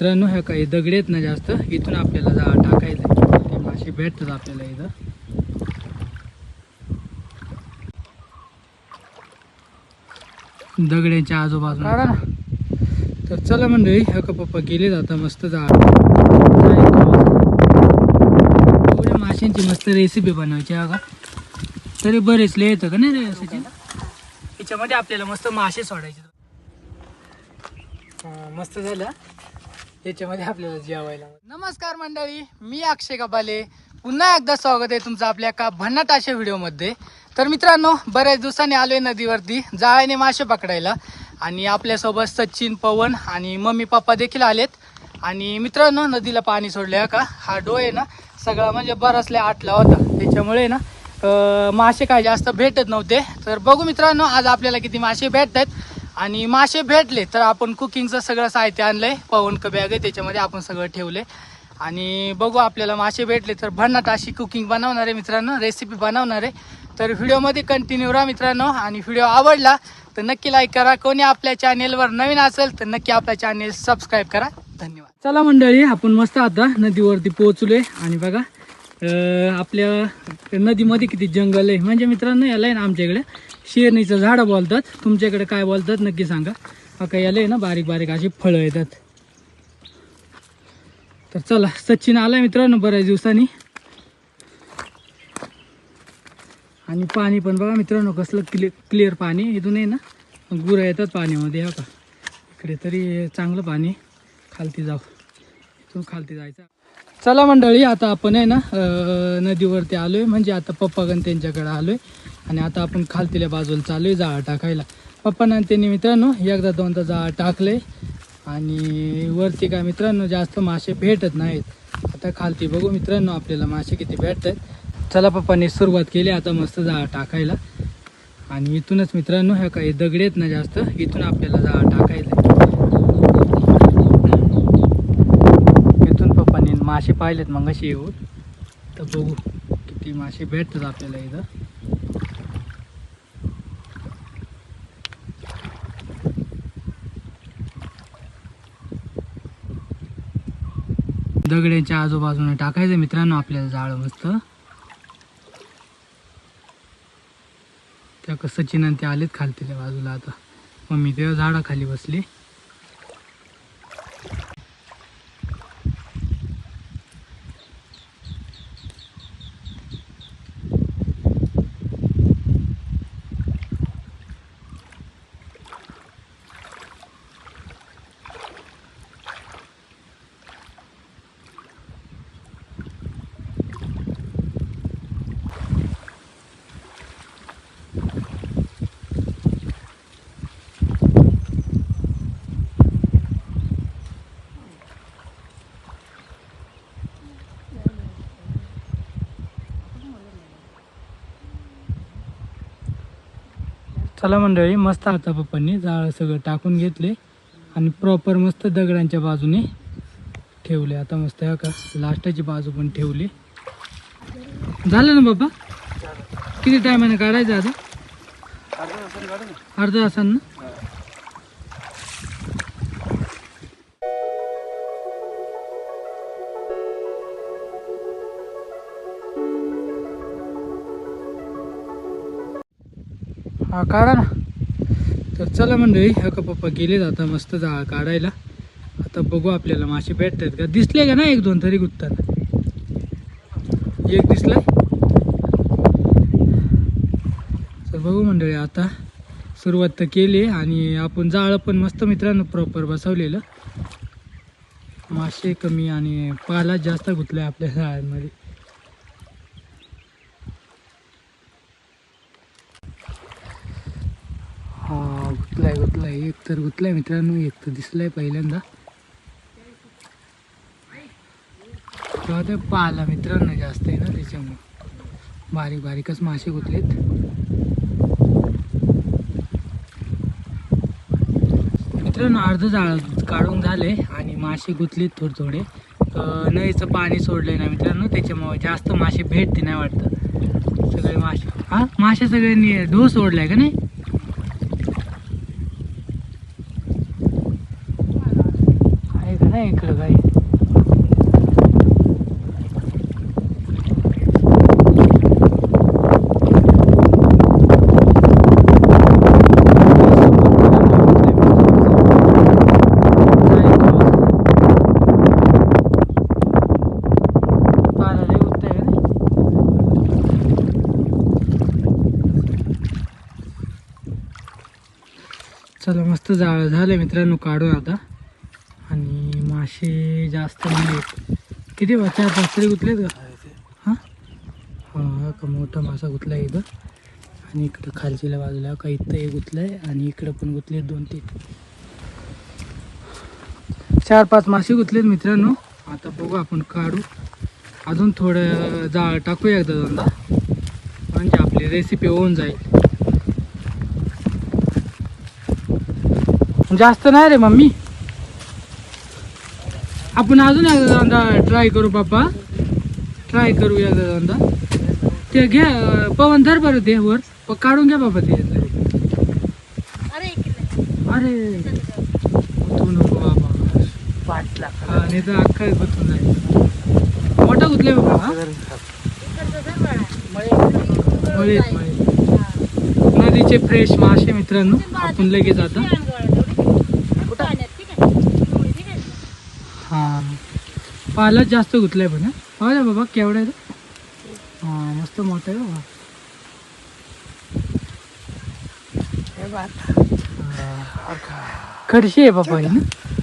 मित्रांनो ह्या काही दगड आहेत ना जास्त. इथून आपल्याला जा टाकायचं ते मासे भेटतात आपल्याला इथं. दगड्यांच्या आजूबाजूला. काढा ना. तर चला मंडळी ह्या का पप्पा गेले आता मस्त जा माशांची मस्त रेसिपी बनवायची हा का तरी बरेच लय येतं का नाही रे सचिन आपल्याला मस्त मासे सोडायचे. मस्त झालं. त्याच्यामध्ये आपल्याला जेवायला नमस्कार मंडळी मी अक्षय कपाले. पुन्हा एकदा स्वागत आहे तुमचं आपल्या का भन्नाट अशा व्हिडिओमध्ये. तर मित्रांनो बऱ्याच दिवसांनी आलोय नदीवरती जाळ्याने मासे पकडायला. आणि आपल्यासोबत सचिन पवन आणि मम्मी पप्पा देखील आलेत. आणि मित्रांनो नदीला पाणी सोडले का? हा डो आहे ना सगळा म्हणजे बराचल्या आटला होता. त्याच्यामुळे ना मासे काय जास्त भेटत नव्हते. तर बघू मित्रांनो आज आपल्याला किती मासे भेटत आहेत आणि मासे भेटले तर आपण कुकिंगचं सगळं साहित्य आणलंय. पवन क बॅग आहे त्याच्यामध्ये आपण सगळं ठेवले आणि बघू आपल्याला मासे भेटले तर भन्नाट अशी कुकिंग बनवणार आहे मित्रांनो रेसिपी बनवणार आहे. तर व्हिडिओमध्ये कंटिन्यू राहा मित्रांनो. आणि व्हिडिओ आवडला तर नक्की लाईक करा. कोणी आपल्या चॅनेलवर नवीन असेल तर नक्की आपल्या चॅनेल सबस्क्राईब करा. धन्यवाद. चला मंडळी आपण मस्त आता नदीवरती पोहोचलोय. आणि बघा आपल्या नदीमध्ये किती जंगल आहे. म्हणजे मित्रांनो याला आहे ना आमच्याकडे शेरणीचं झाडं बोलतात. तुमच्याकडे काय बोलतात नक्की सांगा. अका याला आहे ना बारीक बारीक अशी फळं येतात. तर चला सचिन आलाय मित्रांनो बऱ्याच दिवसांनी. आणि पाणी पण बघा मित्रांनो कसलं क्लि क्लिअर पाणी इथून आहे ना गुरं येतात पाण्यामध्ये हो का. इकडे तरी चांगलं पाणी खालती जाऊ. इथून खालती जायचं. चला मंडळी आता आपण आहे ना नदीवरती नदीवरती आलोय. म्हणजे आता पप्पागण त्यांच्याकडे आलोय. आणि आता आपण खालतील्या बाजूला चालू आहे जाळं टाकायला. पप्पानं त्यांनी मित्रांनो एकदा दोनदा जाळं टाकलंय. आणि वरती काय मित्रांनो जास्त मासे भेटत नाहीत. आता खालती बघू मित्रांनो आपल्याला मासे किती भेटत आहेत चला पप्पांनी सुरुवात केली आता मस्त जाळं टाकायला. आणि इथूनच मित्रांनो ह्या काही दगड आहेत ना जास्त इथून आपल्याला जाळं टाक इथून पप्पांनी मासे पाहिलेत मग अशी येऊन तर बघू किती मासे भेटतात आपल्याला इथं. दगड्यांच्या आजूबाजूने टाकायचं मित्रांनो आपल्याला जाळं मस्त. त्या कसं सचिन ते आलेत खालतील बाजूला आता. मम्मी तेव्हा झाडाखाली बसली. चला मंडळी मस्त आता पप्पांनी जाळं सगळं टाकून घेतले आणि प्रॉपर मस्त दगडांच्या बाजूने ठेवले. आता मस्त ह्या का लास्टाची बाजू पण ठेवली. झालं ना बाबा किती टायमाने काढायचं आता? अर्धा तासांना? हा काढा ना. तर चला मंडळी ह्या का पप्पा गेलेत आता मस्त जाळं काढायला. आता बघू आपल्याला मासे भेटतात का? दिसले का ना एक दोन तरी गुत्तात? एक दिसलाय? तर बघू मंडळी आता सुरुवात तर केली आणि आपण जाळं पण मस्त मित्रांनो प्रॉपर बसवलेलं. मासे कमी आणि पाला जास्त गुतलाय आपल्या जाळ्यांमध्ये हा गुतलाय गुतलाय. एक तर गुतलाय मित्रांनो एक तर दिसलाय पहिल्यांदा. तेव्हा ते पाला मित्रांनो जास्त आहे ना त्याच्यामुळं. बारीक बारीकच मासे गुतलेत. मित्रांनो अर्ध जाळ काढून झाले आणि मासे गुतलेत थोडे थोडे. नळीचं पाणी सोडलंय ना मित्रांनो त्याच्यामुळे जास्त मासे भेटते नाही वाटतं. सगळे मासे हा? मासे सगळ्यांनी ढो सोडलाय का नाही आहे का नाही इकडं काही. चला मस्त जा झालं मित्रांनो काढून आता आणि मासे जास्त नाही आहेत. किती बा चार पाच तरी गुतलेत का? हां हां? का मोठा मासा गुतला आहे इथं. आणि इकडं खालच्या बाजूला का इथं एक गुतलं आहे आणि इकडं पण गुतले दोन तीन. चार पाच मासे गुतलेत मित्रांनो. आता बघू आपण काढू. अजून थोडं जाळ टाकूया एकदा दोनदा. म्हणजे आपली रेसिपी होऊन जाईल. जास्त नाही रे मम्मी. आपण अजून एकदा दोनदा ट्राय करू पापा ट्राय करू एकदा दोनदा ते घ्या पवन धर बरं ते वर. प- काढून घ्या बाबा ते अरे गुतवू नको बाबा. हा नाही तर अख्खा गुतून जाईल. मोठा गुतले बाबा हा? मळीत मळीत. नदीचे फ्रेश मासे मित्रांनो आपण लगेच आता हा पालच जास्त गुतलाय पण हा. हो ना बाबा केवढा आहे? हा मस्त मोठा आहे बाबा खडशी आहे बाबा ही ना?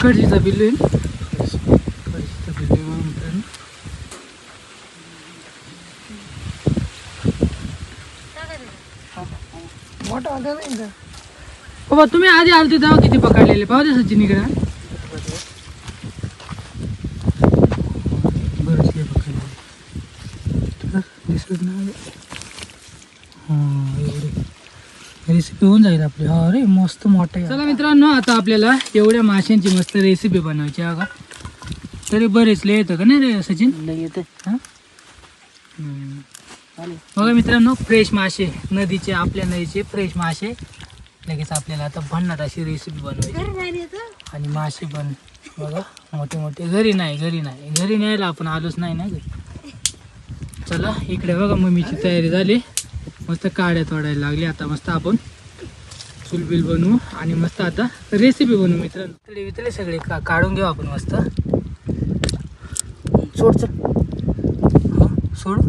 खडशीचा बिल्लू आहे ना? खडशीचा बिल्लू बघा मित्रांनो. मोठा बाबा तुम्ही आधी आलते तेव्हा किती पकडलेले? पाहू दे सचिन इकडे बरेचले पकडलेले तर दिसत नाही. हां एवढे. रेसिपी होऊन जाईल आपली. हा अरे मस्त मोठे चला मित्रांनो आता आपल्याला एवढ्या माशांची मस्त रेसिपी बनवायची आहे का तरी बरेच लय येतं का नाही रे सचिन? नाही येते. हां? बघा मित्रांनो फ्रेश मासे नदीचे आपल्या नदीचे फ्रेश मासे. लगेच आपल्याला आता भन्नाट अशी रेसिपी बनवायची. आणि मासे पण बघा मोठे मोठे घरी नाही घरी नाही. घरी न्यायला आपण आलोच नाही ना घरी. चला इकडे बघा मम्मीची तयारी झाली. मस्त काड्या तोडायला लागली. आता मस्त आपण चुलबिल बनवू आणि मस्त आता रेसिपी बनवू मित्रांनो. इथले वितले सगळे का काढून घेऊ आपण मस्त. सोड चल. हा, सोड.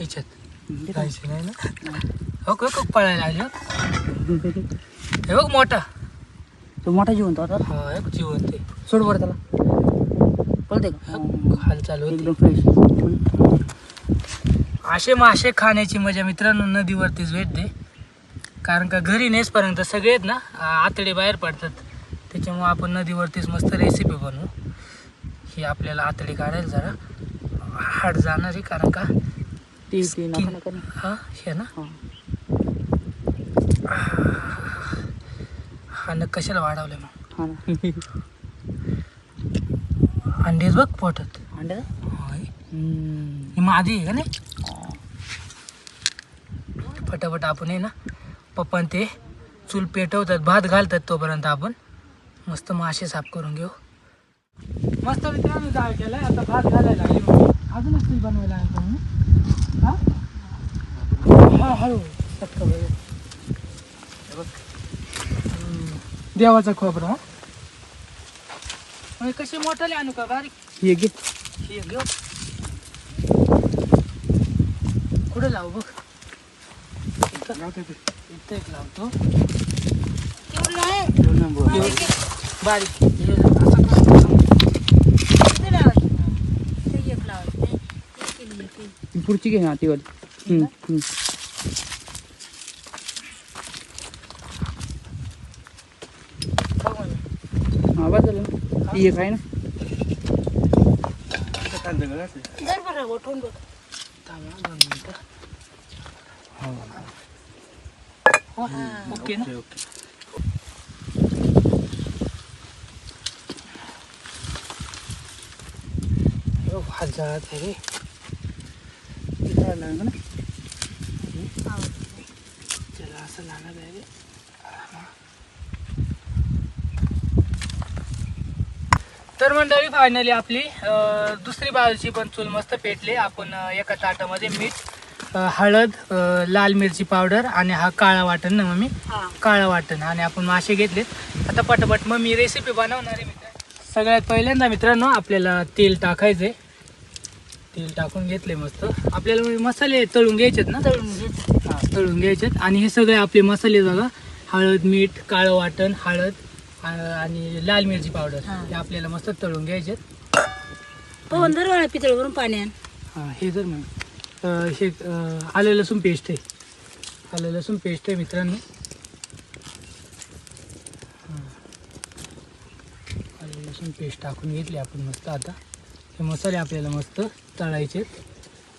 याच्यात. जायचं नाही ना? हो का खूप पळायला लागले हो. हे बघ मोठा. तो मोठा जीवन तो आता हा एक जिवंत आहे. सोड बरं त्याला. पळते का हाल चालू होती. एकदम फ्रेश असे मासे खाण्याची मजा मित्रांनो नदीवरतीच भेटते. कारण का घरी नेसपर्यंत सगळे आहेत ना आतडे बाहेर पडतात. त्याच्यामुळे आपण नदीवरतीच मस्त रेसिपी बनवू. ही आपल्याला आतडे काढायला जरा हाड जाणार आहे कारण का ती. हा हे ना? हा. न कशाला वाढवलं मग? हा अंडेच बघ पोटात. अंडा. ही मादी आहे का नाही? फटाफट आपण आहे ना पप्पा ते चूल पेटवतात भात घालतात तोपर्यंत आपण. मस्त मासे साफ करून घेऊ. मस्त मित्रांनो डाळ केलाय. आता भात घालायला लागली. अजूनच चूल बनवायला. हा? हा हळू. चटका. देवाचा खोबरा हा? मग कसे मोठाले आणू का? बारीक. हे घे. हे घेऊ कुठे लावू बघ. इथं एक लावतो बारीक पुढची घे ना ती वाली. बघ बस झालं ती एक आहे ना थांब हा, दोन मिनिटं. हो, ओके ना हजार आहे रे इथं लागलं ना त्याला असं लागत आहे रे तर मंडळी फायनली आपली दुसरी बाजूची पण चूल मस्त पेटली. आपण एका ताटामध्ये मीठ हळद अं, लाल मिरची पावडर आणि हा काळा वाटण ना मम्मी? काळा वाटण आणि आपण मासे घेतलेत. आता पटापट मग मी रेसिपी बनवणार आहे मित्र सगळ्यात पहिल्यांदा मित्रांनो आपल्याला तेल टाकायचंय. तेल टाकून घेतले मस्त. आपल्याला मसाले तळून घ्यायचेत ना? तळून घे हा तळून घ्यायचेत. आणि हे सगळे आपले मसाले बघा. हळद मीठ काळं वाटण हळद आ- आणि लाल मिरची पावडर. हा. हे आपल्याला मस्त तळून घ्यायचेत. पवन धर वाळा पितळवरून पाणी आण. हा हे जर मग अं, हे आलं लसूण पेस्ट आहे. आलं लसूण पेस्ट आहे मित्रांनो. हा. आलं लसूण पेस्ट टाकून घेतली आपण मस्त आता. हे मसाले आपल्याला मस्त तळायचेत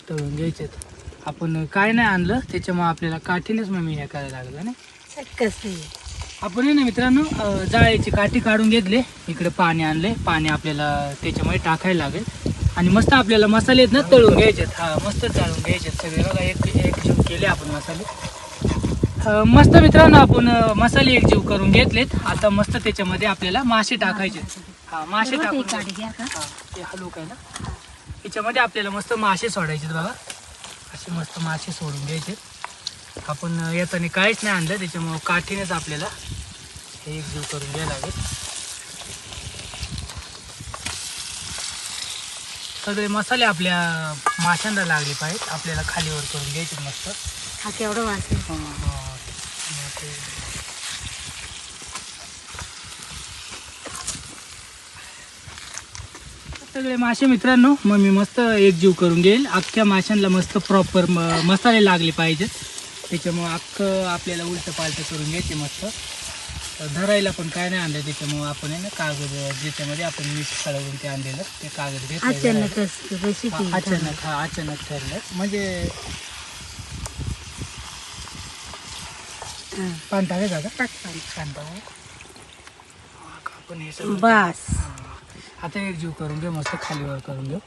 तळून घ्यायचेत आपण काय नाही आणलं त्याच्यामुळे आपल्याला काठीनेच मग मी हे करायला लागलं ना? आपण आहे ना मित्रांनो जाळ्याची काठी काढून घेतले. इकडे पाणी आणले. पाणी आपल्याला त्याच्यामध्ये टाकायला लागेल. आणि मस्त आपल्याला मसाले आहेत ना तळून घ्यायचेत. हा मस्त तळून घ्यायचेत सगळे. बघा एक एकजीव केले आपण मसाले. मस्त मित्रांनो आपण मसाले एकजीव करून घेतलेत. आता मस्त त्याच्यामध्ये आपल्याला मासे टाकायचे. हा मासे टाकून ते काय ना? त्याच्यामध्ये आपल्याला मस्त मासे सोडायचे बघा. असे मस्त मासे सोडून घ्यायचे. आपण याच्याने काहीच नाही आणलं. त्याच्यामुळं काठीनेच आपल्याला हे एकजीव करून घ्यायला लागेल. सगळे मसाले आपल्या माशांना लागले पाहिजेत. आपल्याला खालीवर करून घ्यायचे मस्त. हा केवढा वास हा, हा. ते- सगळे मासे मित्रांनो मग मी मस्त एकजीव करून घेईल. अख्ख्या माशांना मस्त प्रॉपर मसाले लागले पाहिजेत. त्याच्यामुळं अख्खं आपल्याला उलटं पालटं करून घ्यायचे मस्त. धरायला पण काय नाही आणलं त्याच्यामुळं आपण आहे ना कागद ज्याच्यामध्ये आपण मीठ खळवून ते आणलेलं ते कागद घेतलं अचानक अचानक हा अचानक ठरलं. म्हणजे पान टाकायचं का? पान आपण हे सगळं बास. आता एक जीव करून घेऊ मस्त खालीवर करून घेऊ.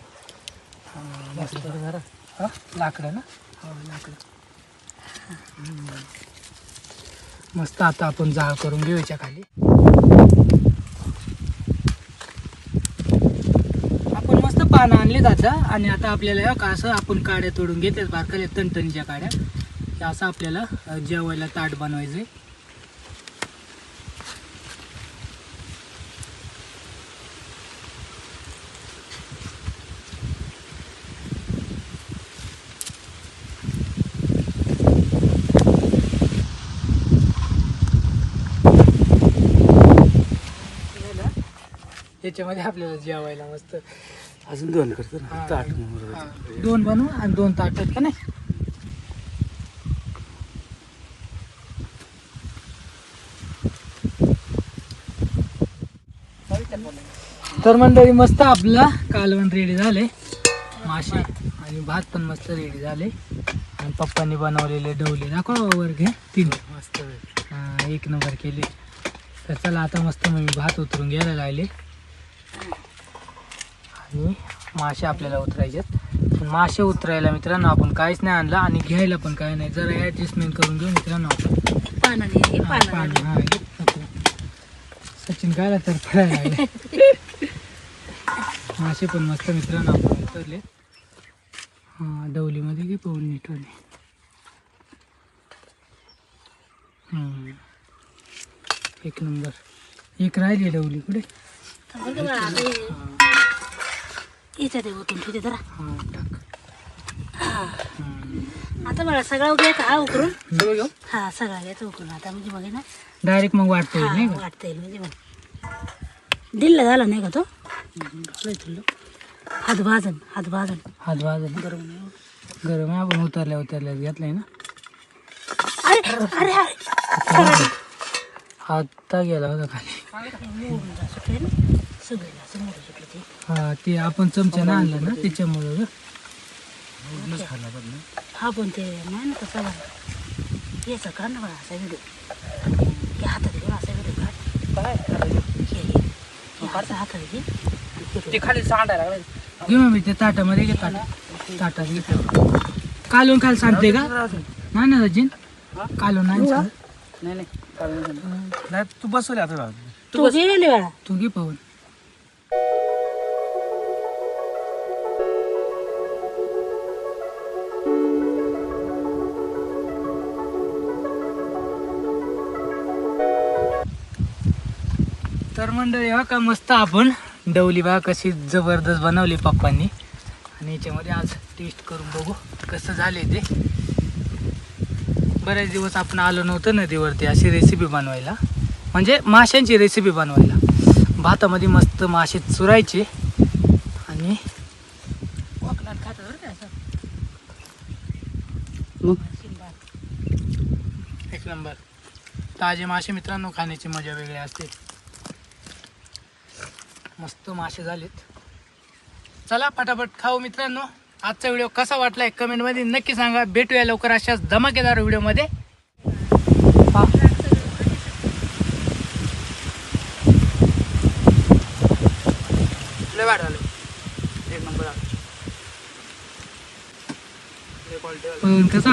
हा, मस्त. जरा. हा लाकडं ना? हो लाकडं. हम्म. मस्त आता आपण जाळ करून घेऊ याच्या खाली. आपण मस्त पानं आणले जातं आणि आता आपल्याला का असं आपण काड्या तोडून घेतल्यात बारकाल्या तणतणीच्या काड्या. असं आपल्याला जेवायला ताट बनवायचंय. याच्यामध्ये आपल्याला जेवायला मस्त. अजून दोन करतो ना ताट हा. दोन बनवू आणि दोन ताट आहेत का नाही? तर मंडळी मस्त आपला कालवण रेडी झाले. मासे आणि भात पण मस्त रेडी झाले. आणि पप्पांनी बनवलेले ढवले दाखव वर घे. तीन. मस्त. हा, एक नंबर केले. तर चला आता मस्त मग मी भात उतरून घ्यायला लागले. आणि मासे आपल्याला उतरायचे पण मासे उतरायला मित्रांनो आपण काहीच नाही आणलं आणि घ्यायला पण काही नाही. जरा ऍडजस्टमेंट करून घेऊ मित्रांनो आपण. पानाने हा, हा, हे. सचिन काय तर लागले. मासे पण मस्त मित्रांनो आपण उतरले. हा डवलीमध्ये घे पाहून नीटवाने हम्म. एक नंबर. एक राहिली डवली कुठे? इथे ते ओतून ठेवते जरा. हा आता बघा सगळा घ्यायचा हा उकरून? सगळं घेऊ? हा सगळा घ्यायचा उकरून. आता म्हणजे बघे ना. डायरेक्ट मग वाटता येईल नाही का? वाटता येईल म्हणजे बघ. दिल्ला झाला नाही का तो? लय तुल्लो. हात भाजन हात भाजन. हात भाजून. गरम नाही. गरम आहे आपण उतरल्या उतरल्या घेतलंय ना. अरे अरे अरे. आता गेला होता खाली. मोडून जा सुटले ना सुटले ते. हा ते आपण चमच्यानं आणलं ना त्याच्यामुळं ग. हा पण ते नाही ना कसा बघा. याचा काढ ना बघा असा व्हिडिओ हे हातात घेऊन असा व्हिडिओ काढ. हे हे. हे असं हातात घे. आणि फिरव. खाली सांडायला लागलं. घेऊ मी ते ताटामध्ये घे ताट. ताटात घेतो कालून काल सांगते का? नाही ना सचिन कालून नाही सांगत. नाही नाही. चालेल, चालेल. नाही तू बसवले आता तू गेले बाळा तू घे पाहून. तर मंडळी हा का मस्त आपण डवली बा कशी जबरदस्त बनवली पप्पांनी. आणि याच्यामध्ये आज टेस्ट करून बघू कसं झाले ते. बरेच दिवस आपण आलो नव्हतं नदीवरती अशी रेसिपी बनवायला. म्हणजे माशांची रेसिपी बनवायला. भातामध्ये मस्त मासे चुरायचे. आणि एक नंबर. ताजे मासे मित्रांनो खाण्याची मजा वेगळी असते. मस्त मासे झालेत. चला पटापट खाऊ मित्रांनो. आजचा व्हिडिओ कसा वाटलाय कमेंटमध्ये नक्की सांगा. भेटूया लवकर अशाच धमाकेदार व्हिडिओमध्ये. लय एक नंबर कसं